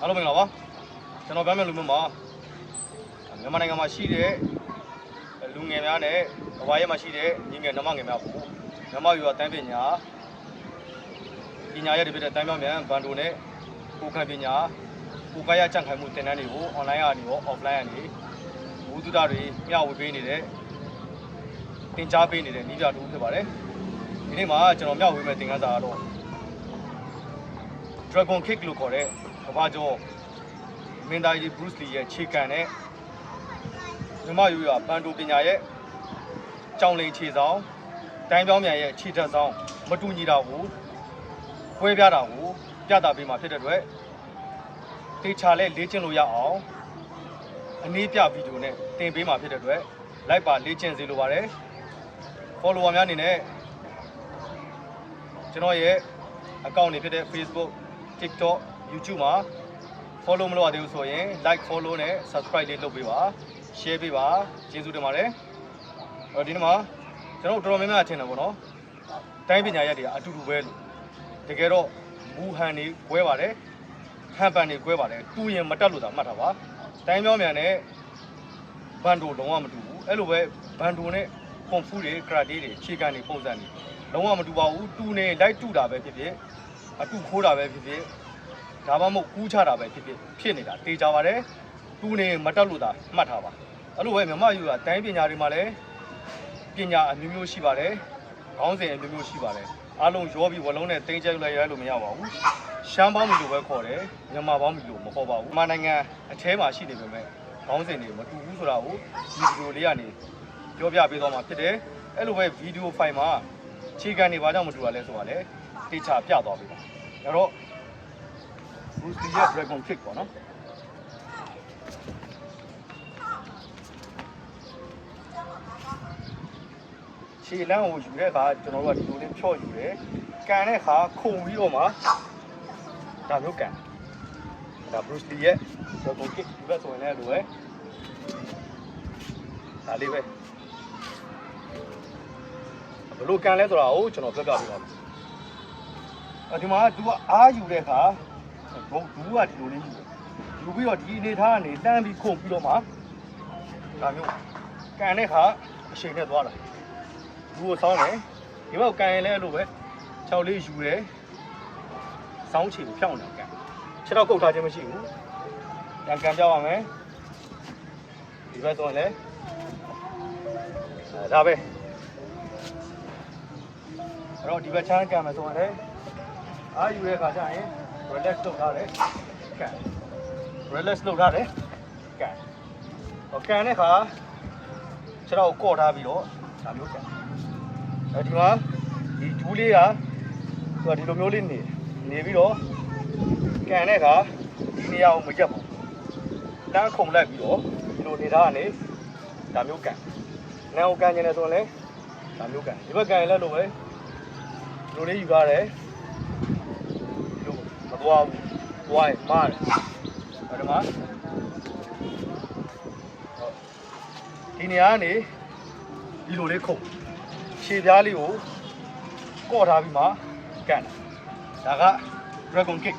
အားလုံးမင်္ဂလာပါကျွန်တော်ဗမ်းမယ်လူမျိုးမှာမြန်မာနိုင်ငံမှာရှိတဲ့လူငယ်များနဲ့ကဘာရဲမှာရှိတဲ့ညီငယ်နှမငယ်များကိုမြန်မာယူရတန်းပညာပညာရဲ့တပြည့်တဲ့တန်းပြောင်းမြန်ဘန်ဒိုနဲ့ကိုခံပညာကိုကာယကြံ့ခိုင်မှုသင်တန်းတွေကို online ကနေရော offline ကနေဝုဒ္ဒတာတွေမျှဝေပေးနေတဲ့သင်ကြားပေးနေတဲ့ဤပြတူဖြစ်ပါတယ်ဒီနေ့မှာကျွန်တော်မျှဝေမဲ့သင်ခန်းစာကတော့ Dragon Kick လို့ခေါ်တဲ့ ကဘာကျော်မင်းသားကြီး Bruce Lee ရဲ့ခြေကန်နဲ့မြမယူရပန်တိုပညာရဲ့ကြောင်လိန်ခြေဆောင်တိုင်းပြောင်းမြန်ရဲ့ခြေထက်ဆောင်မတူညီတာကိုပွဲပြတာကိုပြတာပေးမှာဖြစ်တဲ့အတွက်တေချာလဲလေ့ကျင့်လို့ရအောင်အနည်းပြဗီဒီယိုနဲ့တင်ပေးမှာဖြစ်တဲ့အတွက် like ပါလေ့ကျင့်စေလိုပါတယ် follower များအနေနဲ့ကျွန်တော်ရဲ့ account တွေဖြစ်တဲ့ Facebook TikTok YouTube မှာ follow မလုပ်ရသေးဘူးဆိုရင် like follow နဲ့ subscribe လေးလုပ်ပေးပါ share ပေးပါကျေးဇူးတင်ပါတယ်အဲ့တော့ဒီနေ့မှာကျွန်တော်တို့တော်တော်များများထင်တယ်ပေါ့နော်တိုင်းပညာရက်တွေကအတူတူပဲလို့တကယ်တော့မူဟန်တွေကွဲပါတယ်ဟန်ပန်တွေကွဲပါတယ်တူရင်မတက်လို့သာမှတ်တာပါတိုင်းပြောမြန်နဲ့ဘန်ဒိုလုံးဝမတူဘူးအဲ့လိုပဲဘန်ဒိုနဲ့ကွန်ဖူတွေကရာတေးတွေခြေကန်တွေပုံစံတွေလုံးဝမတူပါဘူးတူနေလိုက်တူတာပဲဖြစ်ဖြစ်အတူခိုးတာပဲဖြစ်ဖြစ် ဒါမှမဟုတ်ကူးချတာပဲဖြစ်ဖြစ်ဖြစ်နေတာတေးကြပါတယ်တူနေမတက်လို့သာမှတ်ထားပါအဲ့လိုပဲမြမယူကတိုင်းပညာတွေမှာလည်းပညာအမျိုးမျိုးရှိပါတယ်ခေါင်းစဉ်အမျိုးမျိုးရှိပါတယ်အားလုံးရောပြီးဝလုံးနဲ့တင်းကျပ်လိုက်ရလို့မရပါဘူးရှမ်းပေါင်းမီလို့ပဲခေါ်တယ်မြန်မာပေါင်းမီလို့မခေါ်ပါဘူးမြန်မာနိုင်ငံအထဲမှာရှိနေပေမဲ့ခေါင်းစဉ်တွေမတူဘူးဆိုတာကိုဒီဗီဒီယိုလေးကနေပြောပြပေးသွားမှာဖြစ်တယ်အဲ့လိုပဲဗီဒီယိုဖိုင်မှာခြေခံတွေဘာကြောင့်မတူတာလဲဆိုတာလည်းတေချာပြသွားပေးပါအဲ့တော့ Bruce Lee ရဲ့ Dragon Kick ပေါ့နော်ခြေလမ်းကိုယူတဲ့အခါကျွန်တော်တို့ကဒီလိုလေးဖြော့ယူတယ်ကန်တဲ့အခါခုန်ပြီးတော့မှဒါမျိုးကန်ဒါ Bruce Lee ရဲ့ Dragon Kick ဒီဘက်ဆိုရင်လည်းလိုပဲဒါလေးပဲဘယ်လိုကန်လဲဆိုတာကိုကျွန်တော်ပြောပြပေးပါမယ်အဲဒီမှာ तू ကအားယူတဲ့အခါ ဘုံဘူးကဒီလိုလေးယူတယ်ယူပြီးတော့ဒီအနေထားကနေတန်းပြီးခုန်ပြီးတော့မှဒါမျိုးကန်တဲ့ခါအချိန်နဲ့သွားတာဘူးကိုစောင်းတယ်ဒီဘက်ကန်ရင်လည်းအဲ့လိုပဲခြောက်လေးယူတယ်စောင်းချီကိုဖြောင်းတယ်ကန်ခြေတော့ကုတ်ထားခြင်းမရှိဘူးကန်ကန်ပြပါမယ်ဒီဘက်ဆိုရင်လည်းအဲဒါပဲအဲ့တော့ဒီဘက်ချမ်းကန်မယ်ဆိုရင်လည်းအားယူတဲ့ခါကျရင် relax လုပ်ထားတယ်ကဲ relax လုပ်ထားတယ်ကဲဟောကန်တဲ့ခါခြေတော့ကော့ထားပြီးတော့ဒါမျိုးကန်အဲဒီမှာဒီဂျူးလေးကသူကဒီလိုမျိုးလေးနေနေပြီးတော့ကန်တဲ့ခါဒီနေရာကိုမရက်ဘူးတန်းခုန်လိုက်ပြီးတော့ဒီလိုနေသားကနေဒါမျိုးကန်နန်းကိုကန်နေတယ်ဆိုရင်လည်းဒါမျိုးကန်ဒီဘက်ကန်ရင်လည်းလို့ပဲဒီလိုလေးယူထားတယ်လို့မ သွားဘူး။သွားရင်မားတယ်။အဲ့ဒါမှဒီနေရာကနေဒီလိုလေးခုတ်ခြေပြားလေးကိုကော့ထားပြီးမှကန်တာ။ဒါက Dragon Kick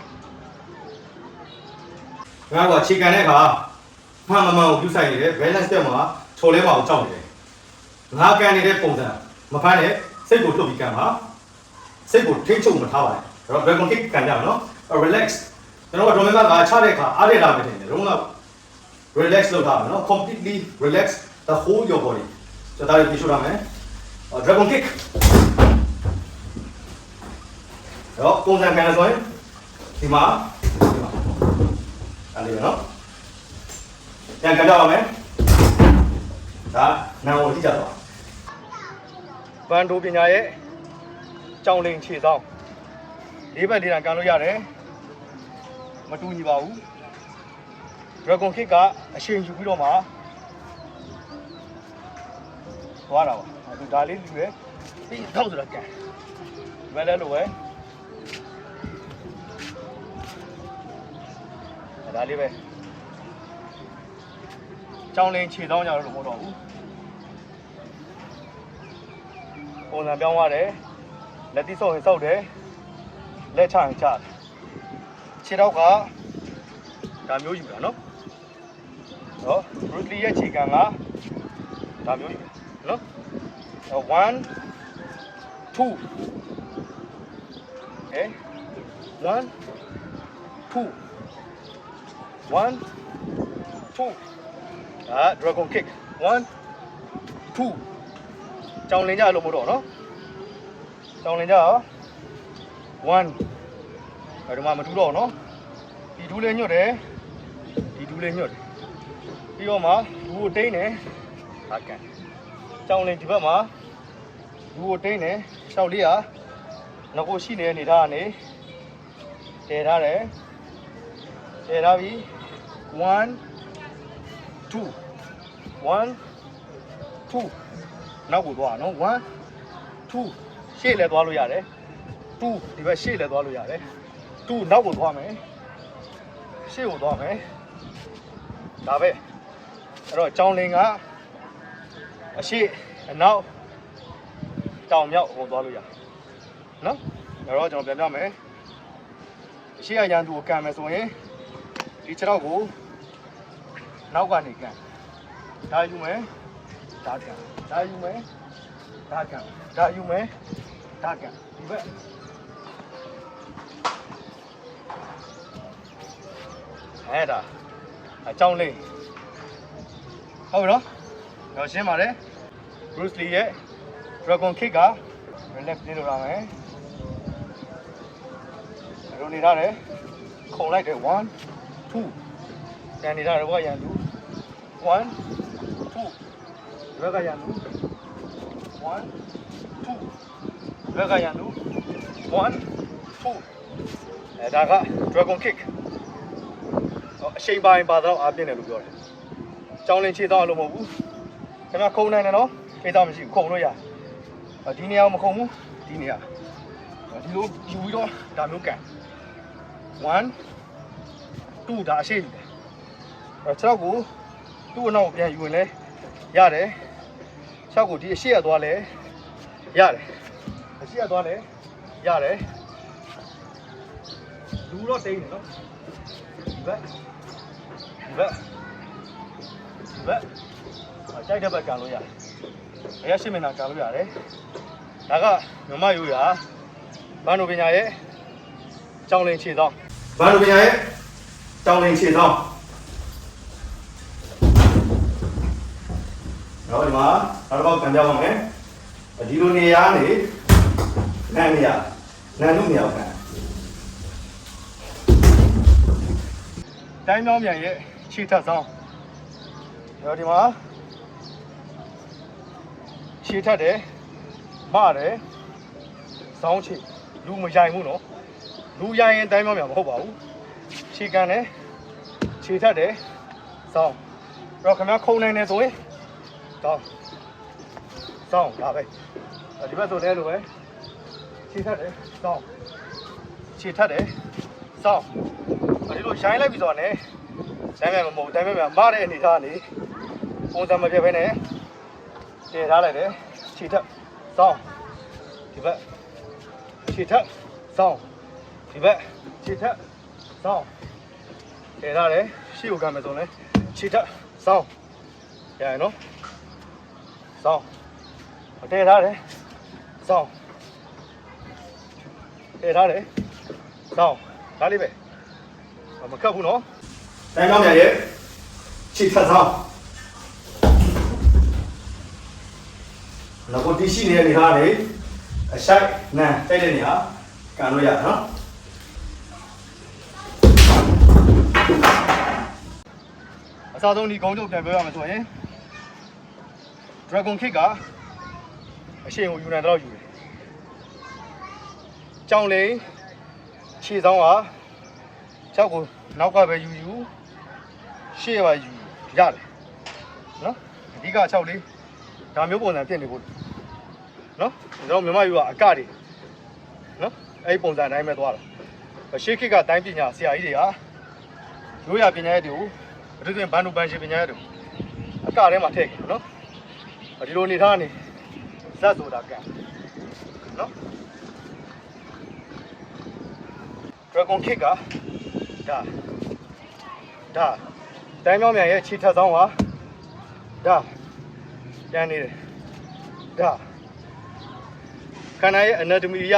။ငါကခြေကန်တဲ့အခါမှန်မှန်မှန်ကိုပြုဆိုင်နေတယ် balance တက်မှာချော်လဲမှာကိုကြောက်နေတယ်။ငါကန်နေတဲ့ပုံစံမဖမ်းနဲ့စိတ်ကိုထုတ်ပြီးကန်ပါ။စိတ်ကိုထိမ့်ချုပ်မထားပါနဲ့။အဲ့တော့ Dragon Kick ကန်ကြအောင်နော်။ relax ကျွန်တော်တို့ဒေါ်မင်းကငါချတဲ့အခါအားရတာပဲထင်တယ်။လုံးဝ relax လုပ်ထားမယ်နော် completely relax the whole your body ကျွန်တော်တို့ပြရှုရမယ်။ Dragon Kick တော့ပုံစံကန်ဆိုရင်ဒီမှာဒီမှာအဲ့ဒီနော်။ပြန်ကြကြပါမယ်။ဒါနာဝတိကြတော့ဘန်ဒိုပညာရဲ့ကြောင်လိန်ခြေဆောင်လေးဘက်လေးတန်ကန်လို့ရတယ် မတူညီပါဘူး Dragon Kick ကအချိန်ယူပြီးတော့မှသွားတာပါအခုဒါလေးလူရဲ့ပြီးတော့ဆိုတော့ကန်ဒီဘက်လည်းလိုပဲဒါလေးပဲကြောင်လင်းခြေဆောင်ကြတော့မဟုတ်တော့ဘူးပုံစံပြောင်းသွားတယ်လက်တိဆော့ရင်ဆော့တယ်လက်ချရင်ချတယ် ခြေတော့ကဒါမျိုးယူတာနော်ဟော Bruce Lee ရဲ့ခြေခံကဒါမျိုးယူနော်1 2 okay 1 2 1 2ဒါ dragon kick 1 2ကြောင်လင်ကြလို့မဟုတ်တော့နော်ကြောင်လင်ကြရော1အဲ ဒီမှာမထူတော့နော်ဒီဒူးလေးညွတ်တယ်ဒီဒူးလေးညွတ်တယ်ပြီးတော့မှဒူးကိုတိမ့်တယ်ဟာကန်ကြောင်လင်ဒီဘက်မှာဒူးကိုတိမ့်တယ်ရှောက်လေးကငကိုရှိနေတဲ့နေသားကနေတည်ထားတယ်တည်ထားပြီ1 2 1 2နောက်ကိုသွားနော်1 2ရှေ့လည်းသွားလို့ရတယ်2ဒီဘက်ရှေ့လည်းသွားလို့ရတယ် 2နောက်ကိုသွားမယ်ရှေ့ကိုသွားမယ်ဒါပဲအဲ့တော့ကြောင်လင်ကအရှေ့အနောက်တောင်မြောက်ကိုသွားလို့ရတယ်နော်အဲ့တော့ကျွန်တော်ပြန်ပြမယ်အရှေ့အရန်သူကိုကန်မယ်ဆိုရင်ဒီခြေထောက်ကိုနောက်ကနေကန်ဒါယူမယ်ဒါကန်ဒါယူမယ်ဒါကန်ဒါယူမယ်ဒါကန်ဒီဘက် အဲ့ဒါအကြောင်းလေးဟုတ်ပြီနော်တော့ရှင်းပါတယ် Bruce Lee ရဲ့ Dragon Kick က relax နေလို့ရမယ်အဲ့လိုနေရတယ်ခုံလိုက်တယ်1 2ကျန်နေရတယ်ဘောရန်သူ1 2ဘက်ကရန်သူ1 2ဘက်ကရန်သူ1 2အဲဒါက Dragon Kick ဟော အချိန်ပိုင်းပါတော့အားပြင်းတယ်လို့ပြောတယ်။ကြောင်းလင်းခြေတော့လို့မဟုတ်ဘူး။ခင်ဗျာခုံနိုင်တယ်နော်။ခြေတော့မရှိဘူးခုံလို့ရတယ်။အော်ဒီနေရာမခုံဘူးဒီနေရာ။အော်ဒီလိုယူပြီးတော့ဒါမျိုးကန်1 2ဒါအရှိယူတယ်။အော်6ကိုသူ့အနောက်ပြန်ယူရင်လည်းရတယ်။6ကိုဒီအရှိရသွားလဲရတယ်။အရှိရသွားလဲရတယ်။လူတော့တိတ်နေနော်။ဒီဘက်ဒီ ဘက်ဒီဘက်အကြိုက်တဲ့ဘက်ကန်လို့ရတယ်။အရရှိမနာကန်လို့ရတယ်။ဒါကမြမရိုးရာဘာနုပညာရဲ့ကြောင်လင်ခြေသောဘာနုပညာရဲ့ကြောင်လင်ခြေသောတော့ဒီမှာနောက်တစ်ပေါက်ခံပြပါမယ်။ဒီလိုနေရာနေနန်းနေရာနန်းလူနေရာကိုခံတိုင်းမြောင်းမြန်ရဲ့ ခြေထပ်ဆောင်တော့ဒီမှာခြေထပ်တယ်မတယ်စောင်းခြေလူမရိုင်ဘူးနော်လူရိုင်ရင်တိုင်းမြောင်းမြန်မဟုတ်ပါဘူးခြေကန်တယ်ခြေထပ်တယ်စောင်းတော့ခင်ဗျားခုံနိုင်တယ်ဆိုရင်စောင်းစောင်းဒါပဲဒီဘက်ဆိုလဲလို့ပဲခြေထပ်တယ်စောင်းခြေထပ်တယ်စောင်းဒီလိုရိုင်းလိုက်ပြီဆိုတော့ ਨੇ တိုင်းမဲ့မမဟုတ်တိုင်းမဲ့မမတဲ့အနေထားကနေပုံစံမပြတ်ဘဲနဲ့တည်ထားလိုက်တယ်ခြေထက်စောင်းဒီဘက်ခြေထက်စောင်းဒီဘက်ခြေထက်စောင်းတည်ထားတယ်ရှေ့ကိုကမ်းမယ်ဆိုရင်ခြေထက်စောင်းရရနော်စောင်းတည်ထားတယ်စောင်းတည်ထားတယ်စောင်းဒါလေးပဲမကတ်ဘူးနော် တိုင်းကောင်းပြန်ရဲ့ခြေထပ်ဆောင်နောက်ဒီရှိနေတဲ့နေရာနေအဆိုင်နန်းတဲ့တဲ့နေရာကန်လို့ရနော်အစားဆုံးဒီကုန်းချုပ်ပြန်ပြောရမယ်ဆိုရင် Dragon Kick ကအရှိန်ကိုယူနိုင်တော့ယူတယ်။ကြောင်လိန်ခြေဆောင်က၆ကိုနောက်ကပဲယူယူ ရှေ့ပါယူရတယ်နော်အဓိက6လေးဒါမျိုးပုံစံဖြစ်နေဖို့နော်ကျွန်တော်မြန်မာယူကအကတွေနော်အဲ့ဒီပုံစံအတိုင်းပဲသွားတာရှေ့ခစ်ကတိုင်းပညာဆရာကြီးတွေကရိုးရပညာရဲ့တွေကိုအထူးသဖြင့်ဘန်ဒူဘန်ရှင်ပညာရဲ့တွေကိုအကထဲမှာထည့်ခဲ့နော်ဒီလိုနေထားနေဇက်ဆိုတာကံနော် Dragon Kick ကဒါဒါ တိုင်းမြောင်းမြန်ရဲ့ခြေထပ်ဆောင်ပါဒါကျန်နေတယ်ဒါခန္ဓာရဲ့ anatomy ရ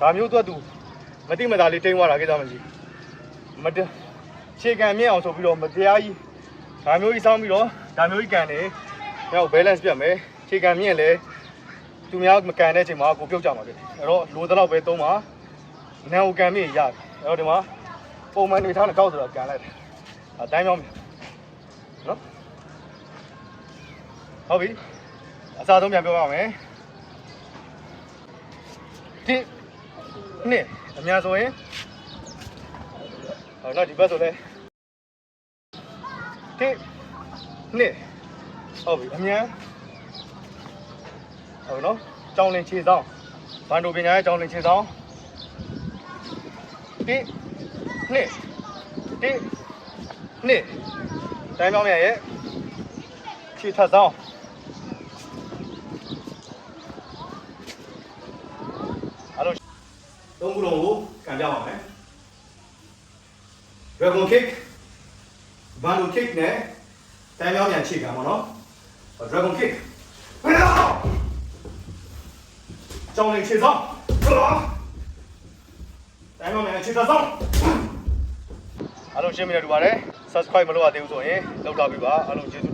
ဒါမျိုးသွက်သူမတိမတာလေးတိမ့်သွားတာကိစ္စမရှိမတခြေကံမြင့်အောင်ဆိုပြီးတော့မတရားကြီးဒါမျိုးကြီးစောင်းပြီးတော့ဒါမျိုးကြီးကန်နေရောက် balance ပြတ်မယ်ခြေကံမြင့်လဲသူများမကန်တဲ့အချိန်မှာကိုပြုတ်ကြမှာဖြစ်တယ်အဲ့တော့လိုတဲ့လောက်ပဲသုံးပါနံကိုကန်မြင့်ရတယ်အဲ့တော့ဒီမှာပုံမှန်နေထားတဲ့ကောက်ဆိုတော့ကန်လိုက်တယ်အတိုင်းမြောင်းမြ န်နော်ဟုတ်ပြီအစားဆုံးပြန်ပြောပါမယ်ဒီနှစ်အများဆိုရင်ဟောနော်ဒီဘက်ဆိုလဲဒီနှစ်ဟုတ်ပြီအများဟုတ်နော်ကြောင်းလင်ခြေဆောင်ဘန်ဒိုပညာရဲ့ကြောင်းလင်ခြေဆောင်ဒီနှစ်ဒီနှစ် တိုင်းပေါင်းမြတ်ရဲ့ခြေထပ်ဆောင်အားလုံးသုံးခုလုံးကိုကန်ပြပါမယ် Dragon Kick Bando Kick နဲ့တိုင်းပေါင်းမြန်ခြေကန်ပါနော် Dragon Kick ကြောင်းလင်ခြေဆောင်တိုင်းပေါင်းမြန်ခြေထပ်ဆောင်အားလုံးရှင်းမိတယ်တူပါတယ် subscribe မလုပ်ရသေးဘူးဆိုရင်လုပ်တော့ပြီပါအားလုံးကျေးဇူးတင်ပါတယ်